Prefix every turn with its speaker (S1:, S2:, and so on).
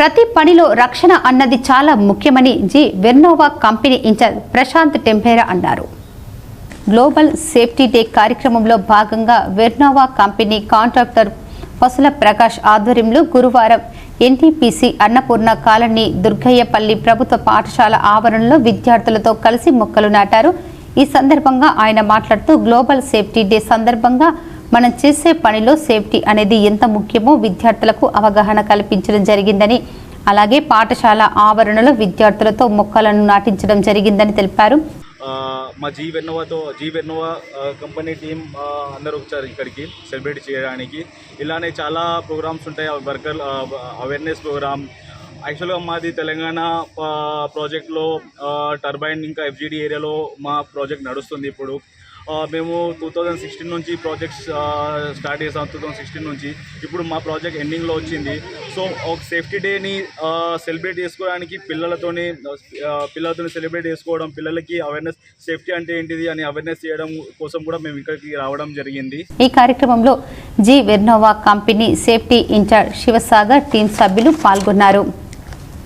S1: ప్రతి పనిలో రక్షణ అన్నది చాలా ముఖ్యమని G Vernova company incharge Prashant Tempera అన్నారు. గ్లోబల్ సేఫ్టీ డే కార్యక్రమంలో భాగంగా Vernova company contractor Pasula Prakash ఆధ్వర్యంలో గురువారం ఎన్టీపీసీ అన్నపూర్ణ కాలనీ దుర్గయ్యపల్లి ప్రభుత్వ పాఠశాల ఆవరణలో విద్యార్థులతో కలిసి మొక్కలు నాటారు. ఈ సందర్భంగా ఆయన మాట్లాడుతూ గ్లోబల్ సేఫ్టీ డే సందర్భంగా మనం చేసే పనిలో సేఫ్టీ అనేది ఎంత ముఖ్యమో విద్యార్థులకు అవగాహన కల్పించడం జరిగిందని అలాగే పాఠశాల ఆవరణలో విద్యార్థులతో మొక్కలను నాటించడం జరిగిందని తెలిపారు.
S2: మా జీ వెన్నోవాతో జీ వెన్నోవా కంపెనీ టీం అందరూ వచ్చారు ఇక్కడికి సెలబ్రేట్ చేయడానికి. ఇలానే చాలా ప్రోగ్రామ్స్ ఉంటాయి వర్కర్ అవేర్నెస్ ప్రోగ్రామ్. యాక్చువల్గా మాది తెలంగాణ ప్రాజెక్ట్లో టర్బైన్ ఇంకా ఎఫ్జీడీ ఏరియాలో మా ప్రాజెక్ట్ నడుస్తుంది ఇప్పుడు. మేము టూ థౌజండ్ సిక్స్టీన్ నుంచి ప్రాజెక్ట్స్ స్టార్ట్ చేసాం టూ థౌజండ్ సిక్స్టీన్ నుంచి. ఇప్పుడు మా ప్రాజెక్ట్ ఎండింగ్లో వచ్చింది. సో ఒక సేఫ్టీ డేని సెలబ్రేట్ చేసుకోవడానికి పిల్లలతోని ఆ, పిల్లలతోని సెలబ్రేట్ చేసుకోవడం పిల్లలకి అవేర్నెస్ సేఫ్టీ అంటే ఏంటిది అని అవేర్నెస్ చేయడం కోసం కూడా మేము ఇక్కడికి రావడం జరిగింది.
S1: ఈ కార్యక్రమంలో G Vernova company safety incharge Sivasagar team సభ్యులు పాల్గొన్నారు.